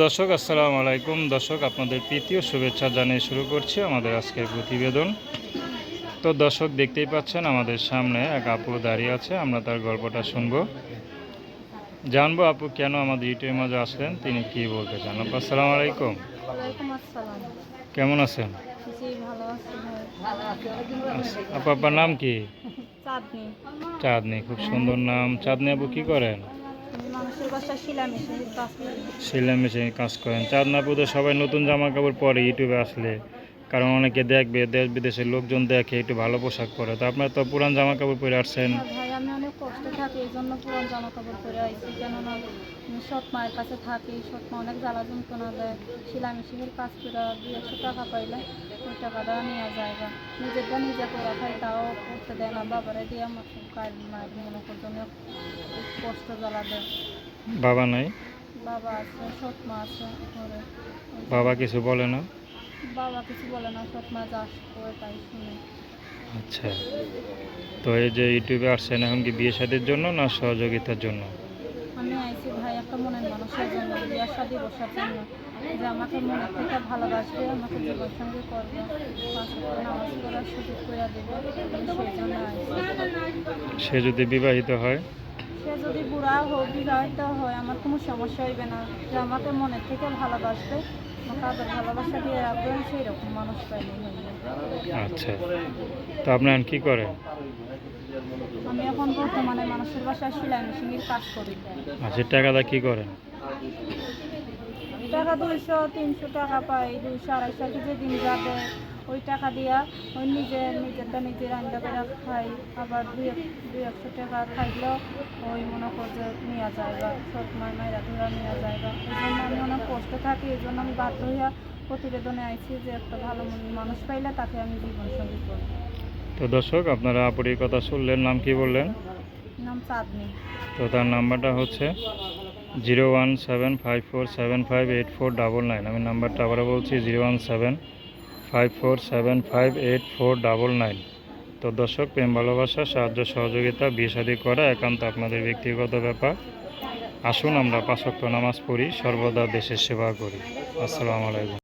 দর্শক আসসালামু আলাইকুম। দর্শক আপনাদের প্রীতীয় শুভেচ্ছা জানিয়ে শুরু করছি আমাদের আজকের প্রতিবেদন। তো দর্শক দেখতেই পাচ্ছেন আমাদের সামনে এক আপু দাঁড়িয়ে আছে আমরা তার গল্পটা শুনব। জানব আপু কেন আমাদের ইউটিউবের মাঝে আসলেন তিনি কি বলতে চান? আপু আসসালামু আলাইকুম। কেমন আছেন? আচ্ছা, আপু আপনার নাম কি? চাঁদনি। চাঁদনি খুব সুন্দর নাম। চাঁদনি আপু কি করেন? সেলাই মেশিনে কাজ করেন চাঁদনা আপু তো সবাই নতুন জামা কাপড় পরে ইউটিউবে আসলে কারণ অনেকে দেখবে দেশ বিদেশের লোকজন দেখে একটু ভালো পোশাক পরে। তো আপনার তো পুরান জামা কাপড় পরে আসছেন। ভাই আমি অনেক কষ্ট থাকি এই জন্য পুরান জামা কাপড় পরে আইছি। কেননা সৎ মায়ের কাছে থাকি সৎ মা অনেক জ্বালা যন্ত্রণা দেয় শিলা মেশিনের কাজ করে দুই একশো টাকা পাইলে ওই টাকাটা নেওয়া যায় না নিজেরটা নিজে করে খাই তাও করতে দেয় না। বাবারে দিয়ে আমার খুব কাজ মায়ের মনে করজন্য কষ্ট জ্বালা দেয়। বাবা নাই? বাবা আছে সৎ মা আছে ঘরে। বাবা কিছু বলে না? বাবা কিছু বলে না সৎ মা যা করে তাই শুনে। আচ্ছা। তো এই যে ইউটিউবে আসছেন এখন কি বিয়ে শাদির জন্য না সহযোগিতার জন্য? আমি আইছি ভাই একটা মনের মানুষের জন্য বিয়ার শাদি বসার জন্য যে আমাকে মনের থেকে ভালোবাসবে আমাকে জীবন সঙ্গে করবে নামাজ পড়ার সুযোগ করে দেবে সেই জন্য সে যদি বিবাহিত হয়? সে যদি বুড়া হোক বিবাহিত হয় আমার কোনো সমস্যা হইবে না। যে আমাকে মনের থেকে ভালোবাসবে আমাকে ভালোবাসা দিয়ে রাখবে সেই রকম মানুষ পাইনি আচ্ছা। তো আপনি এখন কি করেন? আমি এখন বর্তমানে মানুষের বাসায় সেলাই মেশিনের কাজ করি। আচ্ছা টাকাটা কি করেন টাকা দুইশো তিনশো টাকা পাই দুইশো আড়াইশো কেজি দিন যাবে। ওই টাকা দিয়া ওই নিজে নিজেরটা নিজে রান্না করে খাই। আবার দুই দুই একশো টাকা খাইলেও ওই মনে কর যে নেওয়া যায় বা সব মায় মায়েরা ধরা নেওয়া যায় বা এই জন্য আমি অনেক কষ্ট থাকি এই জন্য আমি বাধ্য হইয়া প্রতিবেদনে আইছি যে একটা ভালো মানুষ পাইলে তাকে আমি জীবন সঙ্গী করি তো দর্শক আপনারা আপুর এই কথা শুনলেন নাম কি বললেন? নাম চাঁদনি তো তার নাম্বারটা হচ্ছে zero one seven five four seven five eight four double nine. আমি নাম্বারটা আবারও বলছি zero one seven five four seven five eight four double nine. তো দর্শক প্রেম ভালোবাসা সাহায্য সহযোগিতা বিয়ে করা একান্ত আপনাদের ব্যক্তিগত ব্যাপার। আসুন আমরা পাঁচক্ত নামাজ পড়ি সর্বদা দেশের সেবা করি। আসসালামু আলাইকুম।